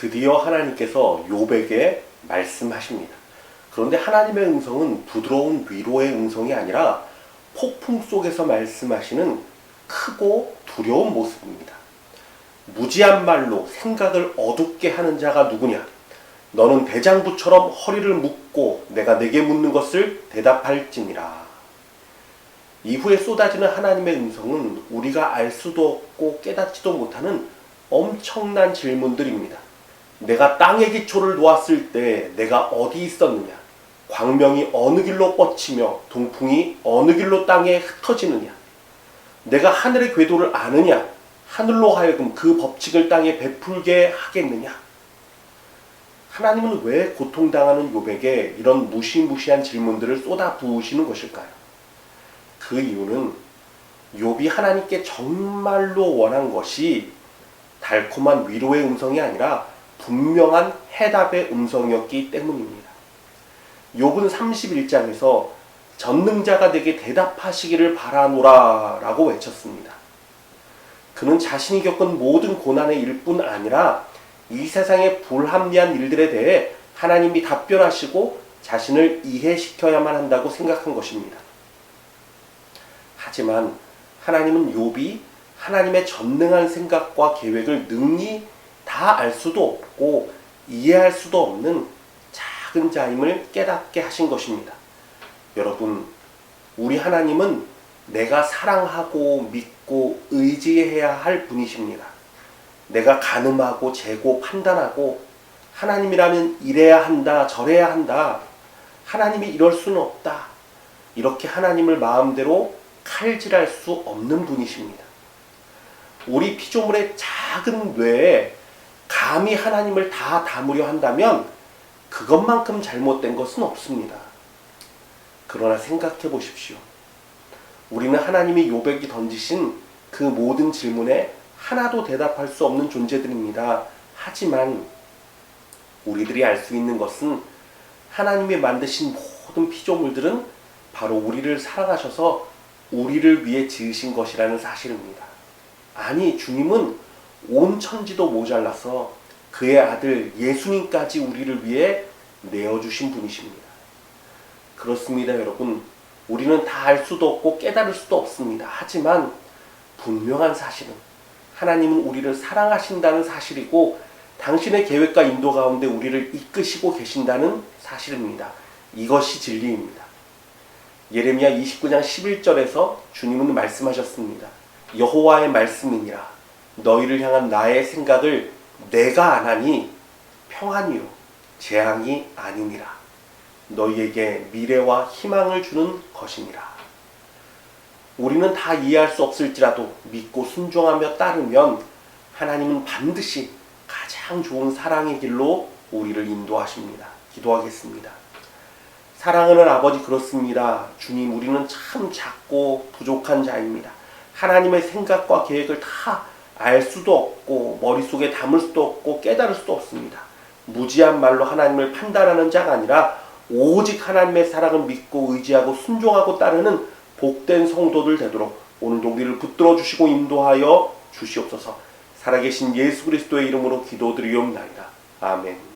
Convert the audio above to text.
드디어 하나님께서 욥에게 말씀하십니다. 그런데 하나님의 음성은 부드러운 위로의 음성이 아니라 폭풍 속에서 말씀하시는 크고 두려운 모습입니다. 무지한 말로 생각을 어둡게 하는 자가 누구냐? 너는 대장부처럼 허리를 묶고 내가 내게 묻는 것을 대답할지니라. 이후에 쏟아지는 하나님의 음성은 우리가 알 수도 없고 깨닫지도 못하는 엄청난 질문들입니다. 내가 땅의 기초를 놓았을 때 내가 어디 있었느냐? 광명이 어느 길로 뻗치며 동풍이 어느 길로 땅에 흩어지느냐? 내가 하늘의 궤도를 아느냐? 하늘로 하여금 그 법칙을 땅에 베풀게 하겠느냐? 하나님은 왜 고통당하는 욥에게 이런 무시무시한 질문들을 쏟아 부으시는 것일까요? 그 이유는 욥이 하나님께 정말로 원한 것이 달콤한 위로의 음성이 아니라 분명한 해답의 음성이었기 때문입니다. 욥은 31장에서 전능자가 내게 대답하시기를 바라노라 라고 외쳤습니다. 그는 자신이 겪은 모든 고난의 일뿐 아니라 이 세상의 불합리한 일들에 대해 하나님이 답변하시고 자신을 이해시켜야만 한다고 생각한 것입니다. 하지만 하나님은 욥이 하나님의 전능한 생각과 계획을 능히 다 알 수도 없고 이해할 수도 없는 작은 자임을 깨닫게 하신 것입니다. 여러분, 우리 하나님은 내가 사랑하고 믿고 의지해야 할 분이십니다. 내가 가늠하고 재고 판단하고 하나님이라면 이래야 한다, 저래야 한다. 하나님이 이럴 수는 없다. 이렇게 하나님을 마음대로 칼질할 수 없는 분이십니다. 우리 피조물의 작은 뇌에 감히 하나님을 다 담으려 한다면 그것만큼 잘못된 것은 없습니다. 그러나 생각해 보십시오. 우리는 하나님이 요백이 던지신 그 모든 질문에 하나도 대답할 수 없는 존재들입니다. 하지만 우리들이 알 수 있는 것은 하나님이 만드신 모든 피조물들은 바로 우리를 사랑하셔서 우리를 위해 지으신 것이라는 사실입니다. 아니, 주님은 온 천지도 모자라서 그의 아들 예수님까지 우리를 위해 내어주신 분이십니다. 그렇습니다, 여러분. 우리는 다 알 수도 없고 깨달을 수도 없습니다. 하지만 분명한 사실은 하나님은 우리를 사랑하신다는 사실이고 당신의 계획과 인도 가운데 우리를 이끄시고 계신다는 사실입니다. 이것이 진리입니다. 예레미야 29장 11절에서 주님은 말씀하셨습니다. 여호와의 말씀이니라 너희를 향한 나의 생각을 내가 안 하니 평안이요 재앙이 아니니라 너희에게 미래와 희망을 주는 것이니라 우리는 다 이해할 수 없을지라도 믿고 순종하며 따르면 하나님은 반드시 가장 좋은 사랑의 길로 우리를 인도하십니다. 기도하겠습니다. 사랑하는 아버지 그렇습니다. 주님 우리는 참 작고 부족한 자입니다. 하나님의 생각과 계획을 다 알 수도 없고 머릿속에 담을 수도 없고 깨달을 수도 없습니다. 무지한 말로 하나님을 판단하는 자가 아니라 오직 하나님의 사랑을 믿고 의지하고 순종하고 따르는 복된 성도들 되도록 오늘도 우리를 붙들어 주시고 인도하여 주시옵소서. 살아계신 예수 그리스도의 이름으로 기도드리옵나이다. 아멘.